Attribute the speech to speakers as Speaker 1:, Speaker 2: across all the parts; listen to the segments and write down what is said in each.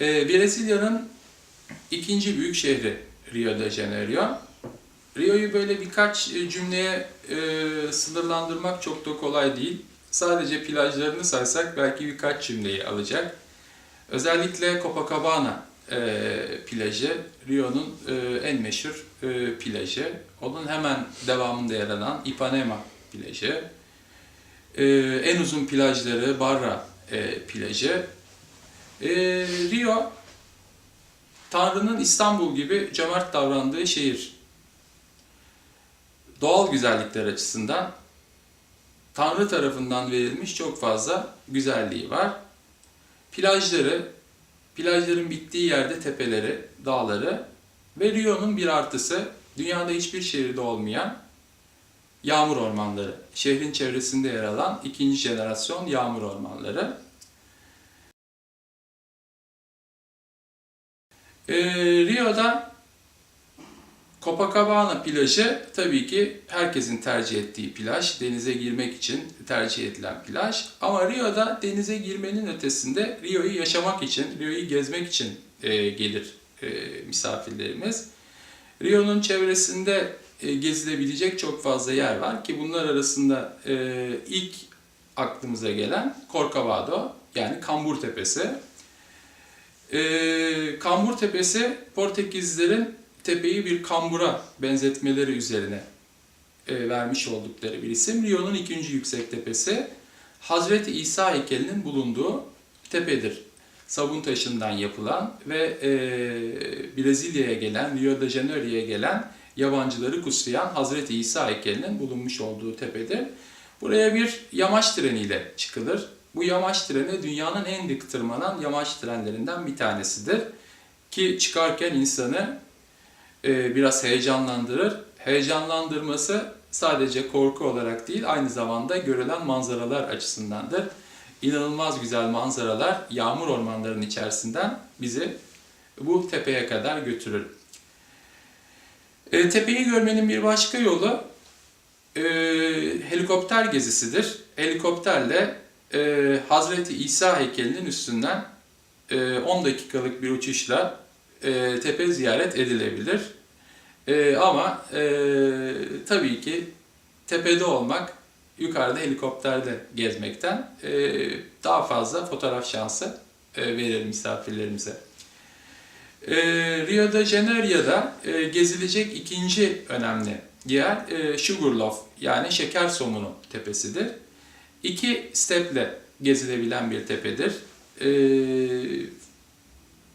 Speaker 1: Ee, Brezilya'nın ikinci büyük şehri Rio de Janeiro. Rio'yu böyle birkaç e, cümleye e, sınırlandırmak çok da kolay değil. Sadece plajlarını saysak belki birkaç cümleyi alacak. Özellikle Copacabana e, plajı Rio'nun e, en meşhur e, plajı. Onun hemen devamında yer alan Ipanema plajı. E, en uzun plajları Barra e, plajı. E, Rio, Tanrı'nın İstanbul gibi cömert davrandığı şehir. Doğal güzellikler açısından Tanrı tarafından verilmiş çok fazla güzelliği var. Plajları, plajların bittiği yerde tepeleri, dağları ve Rio'nun bir artısı dünyada hiçbir şehirde olmayan yağmur ormanları. Şehrin çevresinde yer alan ikinci jenerasyon yağmur ormanları. Ee, Rio'da Copacabana plajı tabii ki herkesin tercih ettiği plaj. Denize girmek için tercih edilen plaj. Ama Rio'da denize girmenin ötesinde Rio'yu yaşamak için, Rio'yu gezmek için e, gelir e, misafirlerimiz. Rio'nun çevresinde e, gezilebilecek çok fazla yer var ki bunlar arasında e, ilk aklımıza gelen Corcovado yani Kambur Tepesi. E, Kambur Tepesi Portekizlilerin tepeyi bir kambura benzetmeleri üzerine e, vermiş oldukları bir isim. Rio'nun ikinci yüksek tepesi Hazreti İsa heykelinin bulunduğu tepedir. Sabun taşından yapılan ve e, Brezilya'ya gelen, Rio de Janeiro'ya gelen yabancıları kuslayan Hazreti İsa heykelinin bulunmuş olduğu tepedir. Buraya bir yamaç treniyle çıkılır. Bu yamaç treni dünyanın en dik tırmanan yamaç trenlerinden bir tanesidir. Ki çıkarken insanı e, biraz heyecanlandırır. Heyecanlandırması sadece korku olarak değil, aynı zamanda görülen manzaralar açısındandır. İnanılmaz güzel manzaralar yağmur ormanlarının içerisinden bizi bu tepeye kadar götürür. E, tepeyi görmenin bir başka yolu e, helikopter gezisidir. Helikopterle e, Hazreti İsa heykelinin üstünden e, 10 dakikalık bir uçuşla e, tepe ziyaret edilebilir. E, ama e, tabii ki tepede olmak yukarıda helikopterde gezmekten e, daha fazla fotoğraf şansı e, verir misafirlerimize. E, Rio de Janeiro'da e, gezilecek ikinci önemli yer e, Sugarloaf yani şeker somunu tepesidir. İki steple gezilebilen bir tepedir. E,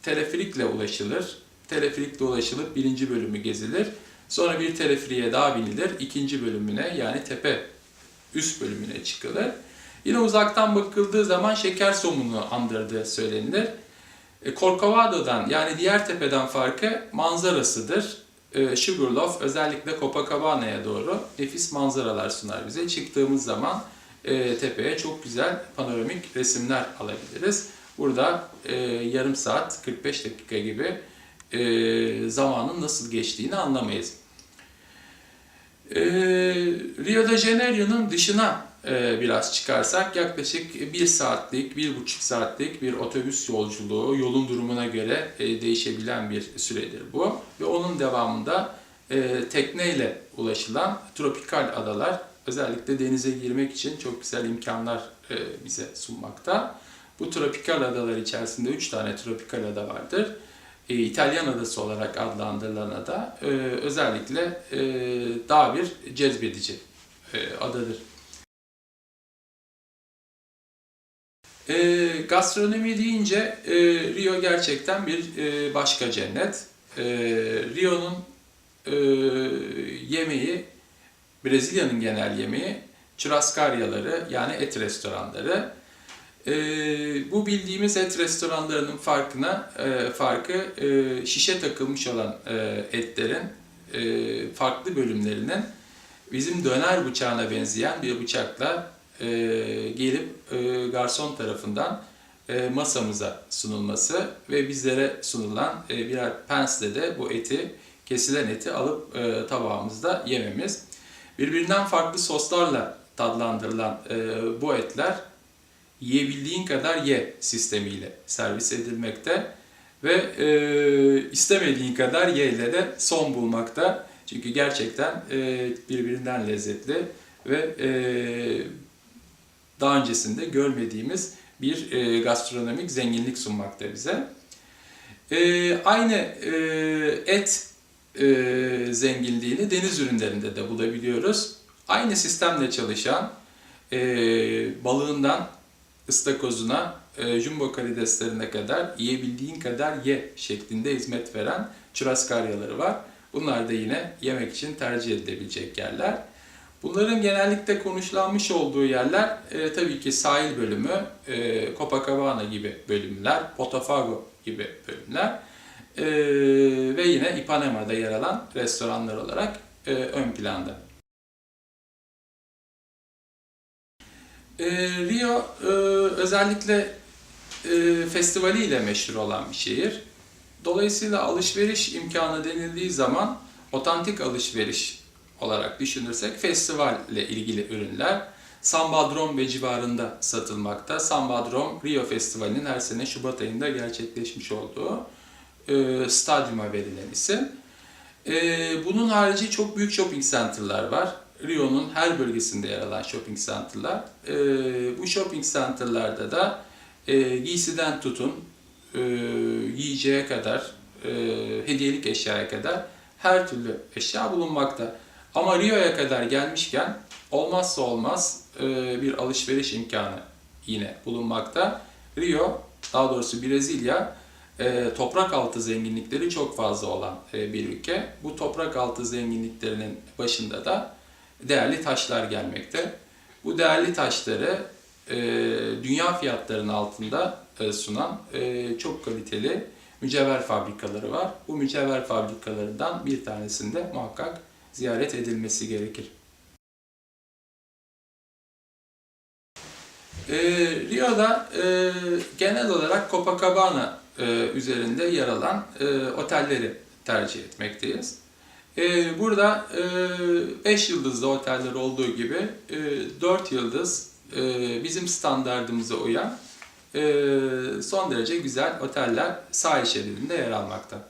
Speaker 1: teleferikle ulaşılır. Teleferikle ulaşılıp birinci bölümü gezilir. Sonra bir teleferiğe daha binilir. ikinci bölümüne yani tepe üst bölümüne çıkılır. Yine uzaktan bakıldığı zaman şeker somunu andırdığı söylenilir. E, Corcovado'dan yani diğer tepeden farkı manzarasıdır. E, Sugarloaf özellikle Copacabana'ya doğru nefis manzaralar sunar bize. Çıktığımız zaman e, tepeye çok güzel panoramik resimler alabiliriz. Burada e, yarım saat 45 dakika gibi e, zamanın nasıl geçtiğini anlamayız. E, Rio de Janeiro'nun dışına e, biraz çıkarsak yaklaşık bir saatlik, bir buçuk saatlik bir otobüs yolculuğu yolun durumuna göre e, değişebilen bir süredir bu. Ve onun devamında e, tekneyle ulaşılan tropikal adalar özellikle denize girmek için çok güzel imkanlar e, bize sunmakta. Bu tropikal adalar içerisinde 3 tane tropikal ada vardır. E, İtalyan adası olarak adlandırılan ada e, özellikle daha bir cezbedici adadır. Gastronomi deyince Rio gerçekten bir başka cennet. Rio'nun yemeği, Brezilya'nın genel yemeği churrascariaları yani et restoranları. E, bu bildiğimiz et restoranlarının farkına e, farkı e, şişe takılmış olan e, etlerin e, farklı bölümlerinin bizim döner bıçağına benzeyen bir bıçakla e, gelip e, garson tarafından e, masamıza sunulması ve bizlere sunulan e, birer pensle de bu eti kesilen eti alıp e, tabağımızda yememiz. Birbirinden farklı soslarla tadlandırılan e, bu etler yiyebildiğin kadar ye sistemiyle servis edilmekte. ve e, istemediğin kadar ye ile de son bulmakta. Çünkü gerçekten e, birbirinden lezzetli ve e, daha öncesinde görmediğimiz bir e, gastronomik zenginlik sunmakta bize. E, aynı e, et e, zenginliğini deniz ürünlerinde de bulabiliyoruz. Aynı sistemle çalışan e, balığından ıstakozuna, e, jumbo karideslerine kadar yiyebildiğin kadar ye şeklinde hizmet veren churrascaryaları var. Bunlar da yine yemek için tercih edilebilecek yerler. Bunların genellikle konuşlanmış olduğu yerler e, tabii ki sahil bölümü, e, Copacabana gibi bölümler, Botafogo gibi bölümler e, ve yine Ipanema'da yer alan restoranlar olarak e, ön planda. E, Rio e, özellikle e, festivaliyle meşhur olan bir şehir. Dolayısıyla alışveriş imkanı denildiği zaman otantik alışveriş olarak düşünürsek festivalle ilgili ürünler Sambadrom ve civarında satılmakta. Sambadrom Rio Festivali'nin her sene Şubat ayında gerçekleşmiş olduğu e, stadyuma verilen isim. E, bunun harici çok büyük shopping center'lar var. Rio'nun her bölgesinde yer alan shopping center'lar. E, bu shopping center'larda da e, giysiden tutun, e, yiyeceğe kadar, e, hediyelik eşyaya kadar her türlü eşya bulunmakta. Ama Rio'ya kadar gelmişken olmazsa olmaz e, bir alışveriş imkanı yine bulunmakta. Rio, daha doğrusu Brezilya, e, toprak altı zenginlikleri çok fazla olan e, bir ülke. Bu toprak altı zenginliklerinin başında da değerli taşlar gelmekte. Bu değerli taşları e, dünya fiyatlarının altında sunan çok kaliteli mücevher fabrikaları var. Bu mücevher fabrikalarından bir tanesinde muhakkak ziyaret edilmesi gerekir. E, Rio'da e, genel olarak Copacabana e, üzerinde yer alan e, otelleri tercih etmekteyiz. E, burada 5 yıldızlı oteller olduğu gibi 4 yıldız bizim standartımıza uyan son derece güzel oteller sahil şeridinde yer almakta.